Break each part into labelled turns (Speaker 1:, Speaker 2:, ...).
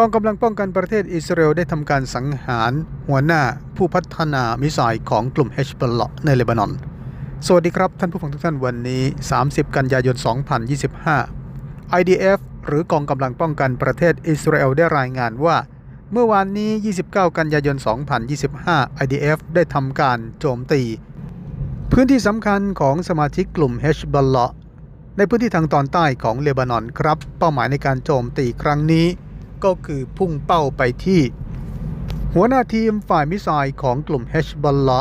Speaker 1: กองกำลังป้องกันประเทศอิสราเอลได้ทำการสังหารหัวหน้าผู้พัฒนามิสไซล์ของกลุ่มเฮชบลเละในเลบานอน สวัสดีครับท่านผู้ฟังทุกท่านวันนี้ 30 กันยายน 2025 IDF หรือกองกำลังป้องกันประเทศอิสราเอลได้รายงานว่า เมื่อวานนี้ 29 กันยายน 2025 IDF ได้ทำการโจมตี พื้นที่สำคัญของสมาชิกกลุ่มเฮชบลเละในพื้นที่ทางตอนใต้ของเลบานอนครับ เป้าหมายในการโจมตีครั้งนี้ ก็คือพุ่งเป้าไปที่ หัวหน้าทีมฝ่ายมิสไซล์ของกลุ่มเฮชบอลละ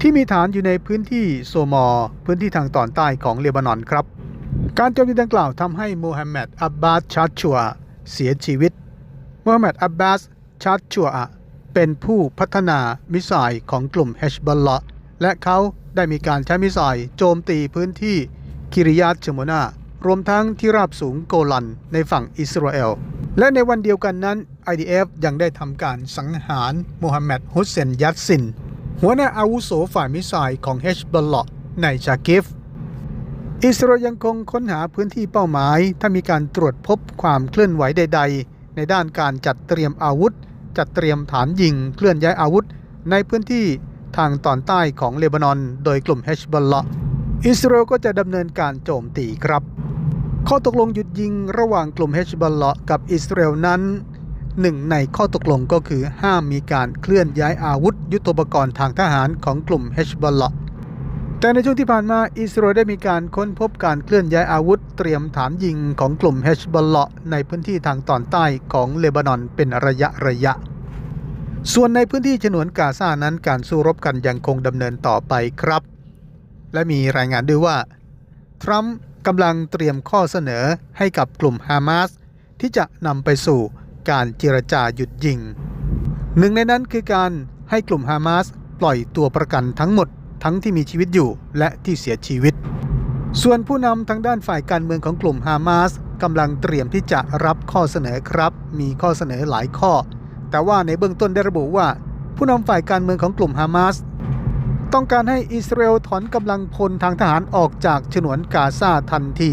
Speaker 1: ที่มีฐานอยู่ในพื้นที่โซมอร์พื้นที่ทางตอนใต้ของเลบานอนครับ การโจมตีดังกล่าวทำให้มูฮัมหมัดอับบาสชาชัวเสียชีวิตมูฮัมหมัดอับบาสชาชัวเป็นผู้พัฒนามิสไซล์ของกลุ่มเฮชบอลละและเขาได้มีการใช้มิสไซล์โจมตีพื้นที่คิริยาตชโมนารวมทั้งที่ราบสูงโกลันในฝั่งอิสราเอล และในวันเดียวกันนั้น IDF ยังได้ทำการสังหารโมฮัมหมัดฮุสเซนยัตซิน หัวหน้าอาวุโสฝ่ายมิสไซล์ของเฮชบอลลาะในชากิฟอิสราเอลยังคงค้นหาพื้นที่เป้าหมาย ถ้ามีการตรวจพบความเคลื่อนไหวใด ๆ ในด้านการจัดเตรียมอาวุธ จัดเตรียมฐานยิงเคลื่อนย้ายอาวุธ ในพื้นที่ทางตอนใต้ของเลบานอน โดยกลุ่มเฮชบอลลาะอิสราเอลก็จะดำเนินการโจมตีครับ ข้อตกลงหยุดยิงระหว่างกลุ่มเฮชบอลเลาะกับอิสราเอลนั้นหนึ่งในข้อตกลงก็คือห้ามมีการเคลื่อนย้ายอาวุธยุทโธปกรณ์ทางทหารของกลุ่มเฮชบอลเลาะแต่ในช่วงที่ผ่านมาอิสราเอลได้มีการค้นพบการเคลื่อนย้ายอาวุธเตรียมฐานยิงของกลุ่มเฮชบอลเลาะในพื้นที่ทางตอนใต้ของเลบานอนเป็นระยะระยะ ส่วนในพื้นที่ฉนวนกาซานั้นการสู้รบกันยังคงดำเนินต่อไปครับ และมีรายงานด้วยว่าทรัมป์ กำลังเตรียมข้อเสนอให้กับกลุ่มฮามาสที่จะนำไปสู่การเจรจาหยุดยิง หนึ่งในนั้นคือการให้กลุ่มฮามาสปล่อยตัวประกันทั้งหมดทั้งที่มีชีวิตอยู่และที่เสียชีวิต ส่วนผู้นำทางด้านฝ่ายการเมืองของกลุ่มฮามาสกำลังเตรียมที่จะรับข้อเสนอครับ มีข้อเสนอหลายข้อ แต่ว่าในเบื้องต้นได้ระบุว่า ผู้นำฝ่ายการเมืองของกลุ่มฮามาส ต้องการให้อิสราเอลถอนกำลังพลทางทหารออกจากฉนวนกาซาทันที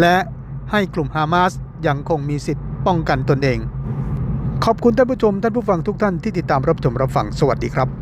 Speaker 1: และให้กลุ่มฮามาสยังคงมีสิทธิ์ป้องกันตนเอง ขอบคุณท่านผู้ชมท่านผู้ฟังทุกท่านที่ติดตามรับชมรับฟังสวัสดีครับ